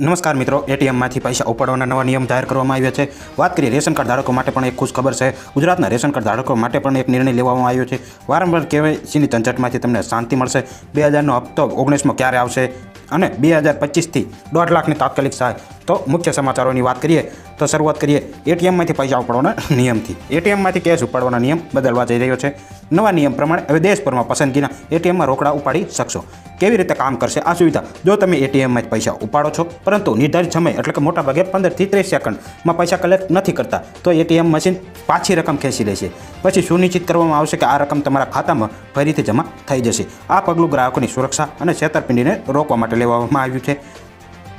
નમસ્કાર મિત્રો, એટીએમમાંથી પૈસા ઉપાડવાના નવા નિયમ જાહેર કરવામાં આવ્યા છે. વાત કરીએ રેશન કાર્ડ ધારકો માટે પણ એક ખુશ ખબર છે. ગુજરાતના રેશન કાર્ડ ધારકો માટે પણ એક નિર્ણય લેવામાં આવ્યો છે. વારંવાર કેવાયસીની ઝંઝટમાંથી તમને શાંતિ મળશે. બે હજારનો હપ્તો ઓગણીસમાં ક્યારે આવશે? અને બે હજાર પચીસથી દોઢ લાખની તાત્કાલિક સહાય. તો મુખ્ય સમાચારોની વાત કરીએ. તો શરૂઆત કરીએ. એટીએમમાંથી પૈસા ઉપાડવાના નિયમથી. એટીએમમાંથી કેશ ઉપાડવાના નિયમ બદલવા જઈ રહ્યો છે. નવા નિયમ પ્રમાણે હવે દેશભરમાં પસંદગીના એટીએમમાં રોકડા ઉપાડી શકશો. કેવી રીતે કામ કરશે? આ સુવિધા જો તમે એટીએમમાં પૈસા ઉપાડો છો, પરંતુ નિર્ધારિત સમય એટલે કે મોટાભાગે પંદરથી ત્રીસ સેકન્ડમાં પૈસા કલેક્ટ નથી કરતા, તો એટીએમ મશીન પાછી રકમ ખેંચી લેશે. પછી સુનિશ્ચિત કરવામાં આવશે કે આ રકમ તમારા ખાતામાં ફરીથી જમા થઈ જશે. આ પગલું ગ્રાહકોની સુરક્ષા અને છેતરપિંડીને રોકવા માટે લેવામાં આવ્યું છે.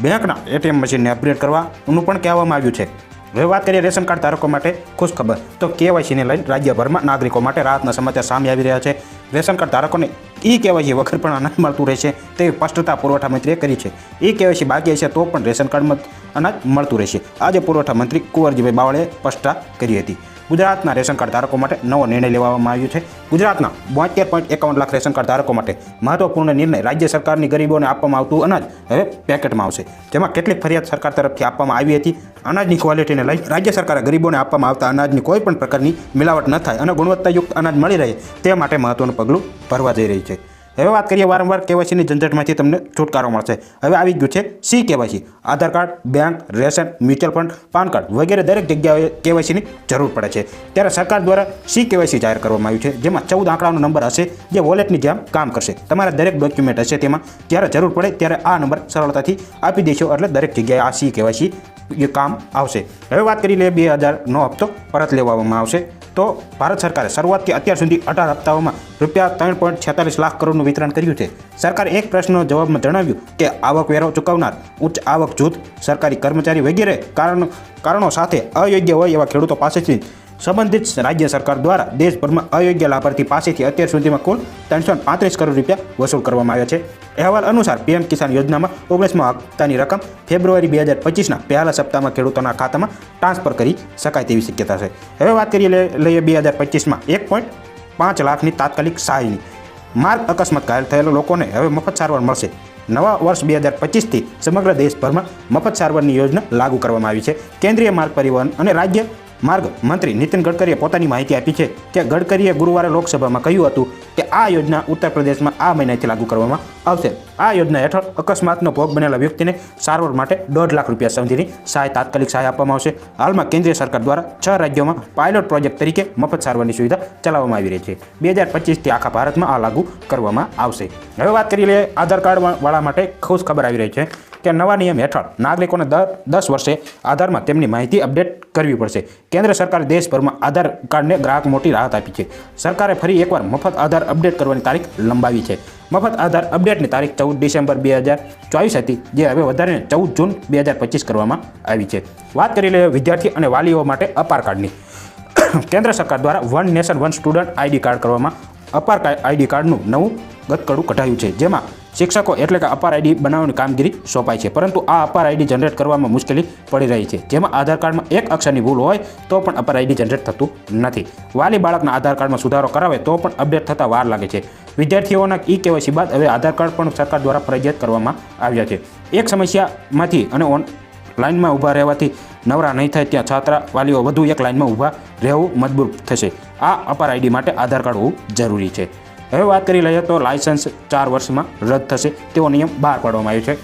બેંકના એટીએમ મશીનને અપગ્રેડ કરવાનું પણ કહેવામાં આવ્યું છે. હવે વાત કરીએ રેશન કાર્ડ ધારકો માટે, ખુશ ખબર. તો કેવાયસીને લઈને રાજ્યભરમાં નાગરિકો માટે રાહતના સમાચાર સામે આવી રહ્યા છે. રેશન કાર્ડ ધારકોને ઈ કેવાયસી વગર પણ અનાજ મળતું રહેશે તેવી સ્પષ્ટતા પુરવઠા મંત્રીએ કરી છે. ઈ કેવાયસી બાકી હશે તો પણ રેશન કાર્ડમાં અનાજ મળતું રહેશે. આજે પુરવઠા મંત્રી કુંવરજીભાઈ બાવળે સ્પષ્ટતા કરી હતી. ગુજરાતના રેશન કાર્ડ ધારકો માટે નવો નિર્ણય લેવામાં આવ્યો છે. ગુજરાતના બોતેર પોઈન્ટ એકાવન લાખ રેશન કાર્ડ ધારકો માટે મહત્વપૂર્ણ નિર્ણય રાજ્ય સરકારની ગરીબોને આપવામાં આવતું અનાજ હવે પેકેટમાં આવશે. જેમાં કેટલીક ફરિયાદ સરકાર તરફથી આપવામાં આવી હતી. અનાજની ક્વોલિટીને લઈ રાજ્ય સરકારે ગરીબોને આપવામાં આવતા અનાજની કોઈ પણ પ્રકારની મિલાવટ ન થાય અને ગુણવત્તાયુક્ત અનાજ મળી રહે તે માટે મહત્વનું પગલું ભરવા જઈ રહી છે. હવે વાત કરીએ વારંવાર કેવાયસીની ઝંઝટમાંથી તમને છુટકારો મળશે. હવે આવી ગયું છે C KYC. Aadhaar card, bank, ration, mutual fund, PAN card વગેરે દરેક જગ્યાએ કેવાયસીની જરૂર પડે છે. ત્યારે સરકાર દ્વારા સી કેવાયસી જાહેર કરવામાં આવ્યું છે, જેમાં ચૌદ આંકડાનો નંબર હશે જે વોલેટની જેમ કામ કરશે. તમારા દરેક ડોક્યુમેન્ટ હશે તેમાં. જ્યારે જરૂર પડે ત્યારે આ નંબર સરળતાથી આપી દેશો, એટલે દરેક જગ્યાએ આ સી કેવાયસી એ કામ આવશે. હવે વાત કરી લઈએ બે હજારનો હપ્તો પરત લેવામાં આવશે. તો ભારત સરકારે શરૂઆતથી અત્યાર સુધી અઢાર હપ્તાઓમાં રૂપિયા ત્રણ પોઈન્ટ છેતાલીસ લાખ કરોડનું વિતરણ કર્યું છે. સરકારે એક પ્રશ્નનો જવાબમાં જણાવ્યું કે આવકવેરો ચૂકવનાર, ઉચ્ચ આવક જૂથ, સરકારી કર્મચારી વગેરે કારણો કારણો સાથે અયોગ્ય હોય એવા ખેડૂતો પાસેથી સંબંધિત રાજ્ય સરકાર દ્વારા દેશભરમાં અયોગ્ય લાભાર્થી પાસેથી અત્યાર સુધીમાં કુલ ત્રણસો પાંત્રીસ કરોડ રૂપિયા વસૂલ કરવામાં આવ્યા છે. અહેવાલ અનુસાર પીએમ કિસાન યોજનામાં ઓગણીસમાં હપ્તાની રકમ ફેબ્રુઆરી બે હજાર પચીસના પહેલા સપ્તાહમાં ખેડૂતોના ખાતામાં ટ્રાન્સફર કરી શકાય તેવી શક્યતા છે. હવે વાત કરીએ લઈએ બે હજાર પચીસમાં એક પોઈન્ટ પાંચ લાખની તાત્કાલિક સહાયની. માર્ગ અકસ્માત ઘાયલ થયેલા લોકોને હવે મફત સારવાર મળશે. નવા વર્ષ બે હજાર પચીસથી સમગ્ર દેશભરમાં મફત સારવારની યોજના લાગુ કરવામાં આવી છે. કેન્દ્રીય માર્ગ પરિવહન અને રાજ્ય માર્ગ મંત્રી નીતિન ગડકરીએ પોતાની માહિતી આપી છે કે ગડકરીએ ગુરુવારે લોકસભામાં કહ્યું હતું કે આ યોજના ઉત્તર પ્રદેશમાં આ મહિનાથી લાગુ કરવામાં આવશે. આ યોજના હેઠળ અકસ્માતનો ભોગ બનેલા વ્યક્તિને સારવાર માટે દોઢ લાખ રૂપિયા સુધીની સહાય તાત્કાલિક સહાય આપવામાં આવશે. હાલમાં કેન્દ્રીય સરકાર દ્વારા છ રાજ્યોમાં પાયલોટ પ્રોજેક્ટ તરીકે મફત સારવારની સુવિધા ચલાવવામાં આવી રહી છે. બે હજાર પચીસથી આખા ભારતમાં આ લાગુ કરવામાં આવશે. હવે વાત કરી લઈએ આધાર કાર્ડ વાળા માટે ખુશ ખબર આવી રહી છે કે નવા નિયમ હેઠળ નાગરિકોને દર દસ વર્ષે આધારમાં તેમની માહિતી અપડેટ કરવી પડશે. કેન્દ્ર સરકારે દેશભરમાં આધાર કાર્ડને ગ્રાહક મોટી રાહત આપી છે. સરકારે ફરી એકવાર મફત આધાર અપડેટ કરવાની તારીખ લંબાવી છે. મફત આધાર અપડેટની તારીખ ચૌદ ડિસેમ્બર બે હજાર ચોવીસ હતી, જે હવે વધારીને ચૌદ જૂન બે હજાર પચીસ કરવામાં આવી છે. વાત કરી લઈએ વિદ્યાર્થી અને વાલીઓ માટે અપાર કાર્ડની. કેન્દ્ર સરકાર દ્વારા one nation one student ID card કરવામાં અપાર આઈડી કાર્ડનું નવું ગતકડું કઢાયું છે, જેમાં શિક્ષકો એટલે કે અપાર આઈડી બનાવવાની કામગીરી સોંપાય છે. પરંતુ આ અપાર આઈડી જનરેટ કરવામાં મુશ્કેલી પડી રહી છે. જેમાં આધાર કાર્ડમાં એક અક્ષરની ભૂલ હોય તો પણ અપાર આઈડી જનરેટ થતું નથી. વાલી બાળકના આધાર કાર્ડમાં સુધારો કરાવે તો પણ અપડેટ થતાં વાર લાગે છે. વિદ્યાર્થીઓના ઈ કેવાયસી બાદ હવે આધાર કાર્ડ પણ સરકાર દ્વારા ફરજિયાત કરવામાં આવ્યા છે. એક સમસ્યામાંથી અને ઓન લાઇનમાં ઊભા રહેવાથી નવરા નહીં થાય ત્યાં છાત્રા વાલીઓ વધુ એક લાઇનમાં ઊભા રહેવું મજબૂર થશે. આ અપાર આઈડી માટે આધાર કાર્ડ હોવું જરૂરી છે. હવે વાત કરી લઈએ તો લાયસન્સ ચાર વર્ષમાં રદ થશે તેવો નિયમ બહાર પાડવામાં આવ્યો છે.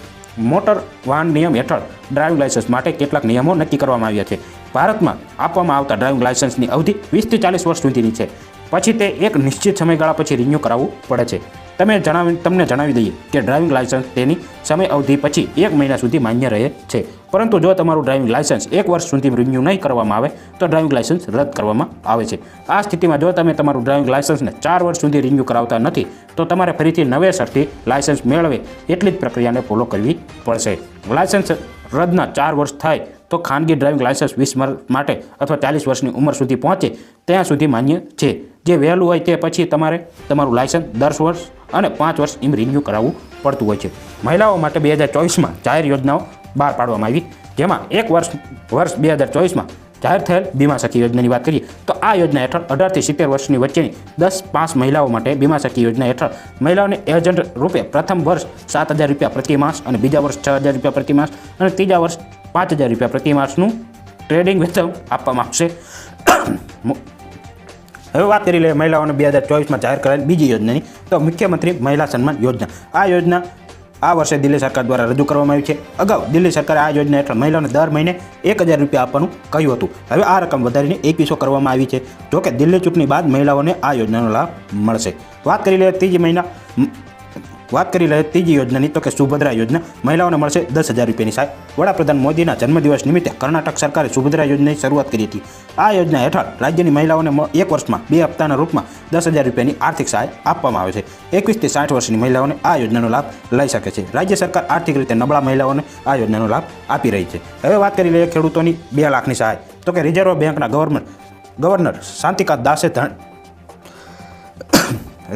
મોટર વાહન નિયમ હેઠળ ડ્રાઇવિંગ લાયસન્સ માટે કેટલાક નિયમો નક્કી કરવામાં આવ્યા છે. ભારતમાં આપવામાં આવતા ડ્રાઇવિંગ લાયસન્સની અવધિ વીસથી ચાલીસ વર્ષ સુધીની છે. પછી તે એક નિશ્ચિત સમયગાળા પછી રિન્યૂ કરાવવું પડે છે. તમે જણાવી, તમને જણાવી દઈએ કે ડ્રાઇવિંગ લાયસન્સ તેની સમય અવધિ પછી એક મહિના સુધી માન્ય રહે છે. પરંતુ જો તમારું ડ્રાઇવિંગ લાયસન્સ એક વર્ષ સુધી રિન્યૂ નહીં કરવામાં આવે, તો ડ્રાઇવિંગ લાયસન્સ રદ કરવામાં આવે છે. આ સ્થિતિમાં જો તમે તમારું ડ્રાઇવિંગ લાયસન્સને ચાર વર્ષ સુધી રિન્યૂ કરાવતા નથી, તો તમારે ફરીથી નવેસરથી લાયસન્સ મેળવે એટલી જ પ્રક્રિયાને ફોલો કરવી પડશે. લાયસન્સ રદના ચાર વર્ષ થાય, તો ખાનગી ડ્રાઇવિંગ લાયસન્સ વીસ માટે અથવા ચાલીસ વર્ષની ઉંમર સુધી પહોંચે, ત્યાં સુધી માન્ય છે. જે વહેલું હોય તે પછી તમારે તમારું લાયસન્સ દસ વર્ષ અને પાંચ વર્ષ એમ રિન્યૂ કરાવવું પડતું હોય છે. મહિલાઓ માટે બે હજાર ચોવીસમાં જાહેર યોજનાઓ બહાર પાડવામાં આવી. જેમાં એક વર્ષ વર્ષ બે હજાર ચોવીસમાં જાહેર થયેલ બીમા સખી યોજનાની વાત કરીએ, તો આ યોજના હેઠળ અઢારથી સિત્તેર વર્ષની વચ્ચેની દસ પાંચ મહિલાઓ માટે બીમા સખી યોજના હેઠળ મહિલાઓને એજન્ટ રૂપે પ્રથમ વર્ષ સાત હજાર રૂપિયા પ્રતિ માસ અને બીજા વર્ષ છ હજાર રૂપિયા પ્રતિ માસ અને ત્રીજા વર્ષ પાંચ હજાર રૂપિયા પ્રતિ માસનું ટ્રેડિંગ વેતન આપવામાં આવશે. હવે વાત કરી લઈએ મહિલાઓને બે હજાર ચોવીસમાં જાહેર કરાયેલ બીજી યોજનાની. તો મુખ્યમંત્રી મહિલા સન્માન યોજના. આ યોજના આ વર્ષે દિલ્હી સરકાર દ્વારા રજૂ કરવામાં આવી છે. અગાઉ દિલ્હી સરકારે આ યોજના હેઠળ મહિલાઓને દર મહિને એક હજાર રૂપિયા આપવાનું કહ્યું હતું. હવે આ રકમ વધારીને એકવીસો કરવામાં આવી છે. જોકે દિલ્હી ચૂંટણી બાદ મહિલાઓને આ યોજનાનો લાભ મળશે. વાત કરી લઈએ ત્રીજી મહિના. વાત કરી લઈએ ત્રીજી યોજનાની તો કે સુભદ્રા યોજના મહિલાઓને મળશે દસ હજાર રૂપિયાની સહાય. વડાપ્રધાન મોદીના જન્મદિવસ નિમિત્તે કર્ણાટક સરકારે સુભદ્રા યોજનાની શરૂઆત કરી હતી. આ યોજના હેઠળ રાજ્યની મહિલાઓને એક વર્ષમાં બે હપ્તાના રૂપમાં દસ હજાર રૂપિયાની આર્થિક સહાય આપવામાં આવે છે. એકવીસથી સાઠ વર્ષની મહિલાઓને આ યોજનાનો લાભ લઈ શકે છે. રાજ્ય સરકાર આર્થિક રીતે નબળા મહિલાઓને આ યોજનાનો લાભ આપી રહી છે. હવે વાત કરી લઈએ ખેડૂતોની બે લાખની સહાય. તો કે રિઝર્વ બેંકના ગવર્નર ગવર્નર શાંતિકાંત દાસે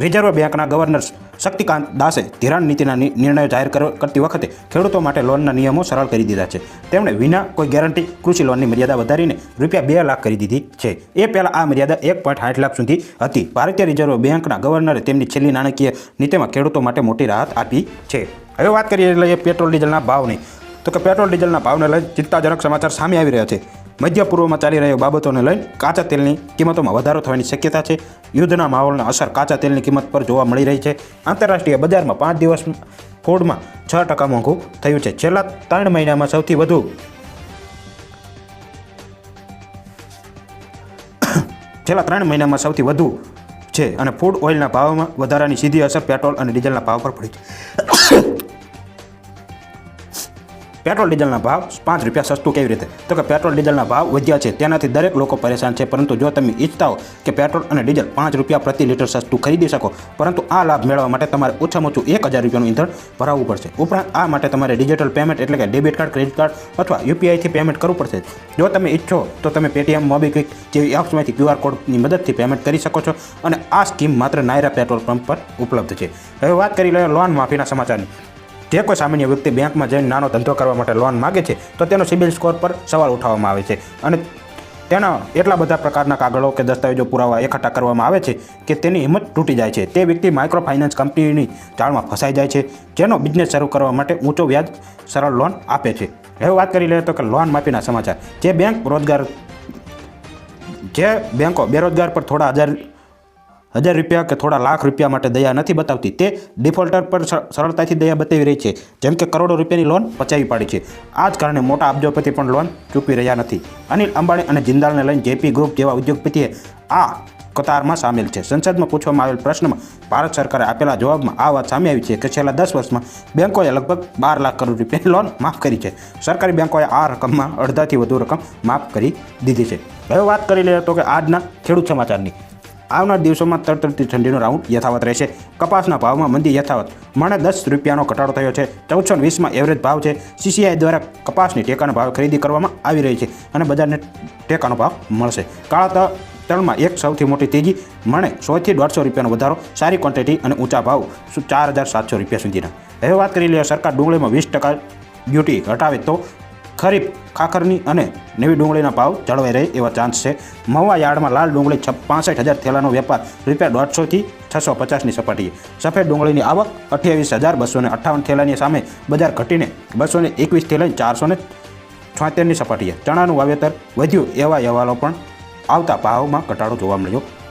રિઝર્વ બેંકના ગવર્નર શક્તિકાંત દાસે ધિરાણ નીતિના નિર્ણયો જાહેર કરતી વખતે ખેડૂતો માટે લોનના નિયમો સરળ કરી દીધા છે. તેમણે વિના કોઈ ગેરંટી કૃષિ લોનની મર્યાદા વધારીને રૂપિયા બે લાખ કરી દીધી છે. એ પહેલાં આ મર્યાદા એક પોઈન્ટ આઠ લાખ સુધી હતી. ભારતીય રિઝર્વ બેંકના ગવર્નરે તેમની છેલ્લી નાણાકીય નીતિમાં ખેડૂતો માટે મોટી રાહત આપી છે. હવે વાત કરીએ લઈએ પેટ્રોલ ડીઝલના ભાવની. તો કે પેટ્રોલ ડીઝલના ભાવને લઈ ચિંતાજનક સમાચાર સામે આવી રહ્યા છે. મધ્ય પૂર્વમાં ચાલી રહ્યો બાબતોને લઈને કાચા તેલની કિંમતોમાં વધારો થવાની શક્યતા છે. યુદ્ધના માહોલના અસર કાચા તેલની કિંમત પર જોવા મળી રહી છે. આંતરરાષ્ટ્રીય બજારમાં પાંચ દિવસ ફૂડમાં છ ટકા મોંઘું થયું છે. છેલ્લા ત્રણ મહિનામાં સૌથી વધુ છેલ્લા ત્રણ મહિનામાં સૌથી વધુ છે. અને ફૂડ ઓઇલના ભાવમાં વધારાની સીધી અસર પેટ્રોલ અને ડીઝલના ભાવ પર પડી છે. પેટ્રોલ ડીઝલના ભાવ પાંચ રૂપિયા સસ્તું કેવી રીતે? તો કે પેટ્રોલ ડીઝલના ભાવ વધ્યા છે, તેનાથી દરેક લોકો પરેશાન છે. પરંતુ જો તમે ઈચ્છતા હો કે પેટ્રોલ અને ડીઝલ પાંચ રૂપિયા પ્રતિ લીટર સસ્તું ખરીદી શકો, પરંતુ આ લાભ મેળવવા માટે તમારે ઓછામાં ઓછું એક હજાર રૂપિયાનું ઈંધણ ભરાવવું પડશે. ઉપરાંત આ માટે તમારે ડિજિટલ પેમેન્ટ એટલે કે ડેબિટ કાર્ડ, ક્રેડિટ કાર્ડ અથવા યુપીઆઈથી પેમેન્ટ કરવું પડશે. જો તમે ઈચ્છો તો તમે પેટીએમ, મોબીક્વિક જેવી એપ્સમાંથી ક્યુઆર કોડની મદદથી પેમેન્ટ કરી શકો છો અને આ સ્કીમ માત્ર નાયરા પેટ્રોલ પંપ પર ઉપલબ્ધ છે. હવે વાત કરી લઈએ લોન માફીના સમાચારની. જે કોઈ સામાન્ય વ્યક્તિ બેંકમાં જઈને નાનો ધંધો કરવા માટે લોન માગે છે, તો તેનો સિબિલ સ્કોર પર સવાલ ઉઠાવવામાં આવે છે. અને તેના એટલા બધા પ્રકારના કાગળો કે દસ્તાવેજો પુરાવા એકઠા કરવામાં આવે છે કે તેની હિંમત તૂટી જાય છે. તે વ્યક્તિ માઇક્રો ફાઇનાન્સ કંપનીની જાળમાં ફસાઈ જાય છે, જેનો બિઝનેસ શરૂ કરવા માટે ઊંચો વ્યાજ, સરળ લોન આપે છે. હવે વાત કરી લઈએ તો કે લોન માફીના સમાચાર. જે બેંક રોજગાર, જે બેંકો બેરોજગાર પર થોડા હજાર હજાર રૂપિયા કે થોડા લાખ રૂપિયા માટે દયા નથી બતાવતી. તે ડિફોલ્ટર પર સરળતાથી દયા બતાવી રહી છે. જેમ કે કરોડો રૂપિયાની લોન પચાવી પાડી છે. આ જ કારણે મોટા અબજોપતિ પણ લોન ચૂકવી રહ્યા નથી. અનિલ અંબાણી અને જિંદાલને લઈને જેપી ગ્રુપ જેવા ઉદ્યોગપતિએ આ કતારમાં સામેલ છે. સંસદમાં પૂછવામાં આવેલ પ્રશ્નમાં ભારત સરકારે આપેલા જવાબમાં આ વાત સામે આવી છે કે છેલ્લા દસ વર્ષમાં બેંકોએ લગભગ બાર લાખ કરોડ રૂપિયાની લોન માફ કરી છે. સરકારી બેંકોએ આ રકમમાં અડધાથી વધુ રકમ માફ કરી દીધી છે. હવે વાત કરી લઈએ તો કે આજના ખેડૂત સમાચારની. આવનાર દિવસોમાં તડતડતી ઠંડીનો રાઉન્ડ યથાવત રહેશે. કપાસના ભાવમાં મંદી યથાવત. મણે દસ રૂપિયાનો ઘટાડો થયો છે. ચૌદસો વીસમાં એવરેજ ભાવ છે. સીસીઆઈ દ્વારા કપાસની ટેકાના ભાવ ખરીદી કરવામાં આવી રહી છે અને બજારને ટેકાનો ભાવ મળશે. કાળા ત- તલમાં એક સૌથી મોટી તેજી મણે સોથી દોઢસો રૂપિયાનો વધારો. સારી ક્વોન્ટિટી અને ઊંચા ભાવ ચાર હજાર સાતસો રૂપિયા સુધીના. હવે વાત કરી લઈએ સરકાર ડુંગળીમાં વીસ ટકા ડ્યુટી ઘટાવે તો ખરીફ, ખાખરની અને નવી ડુંગળીના ભાવ જળવાઈ રહે એવા ચાન્સ છે. મહુવા યાર્ડમાં લાલ ડુંગળી છ, પાસઠ હજાર થેલાનો વેપાર, રૂપિયા દોઢસોથી છસો પચાસની સપાટીએ. સફેદ ડુંગળીની આવક અઠ્યાવીસ હજાર બસો ને અઠ્ઠાવન થેલાની સામે બજાર ઘટીને બસો ને થેલાની ચારસોને છોતેરની સપાટીએ. ચણાનું વાવેતર વધ્યું એવા અહેવાલો પણ આવતા ભાવમાં ઘટાડો જોવા મળ્યો છે.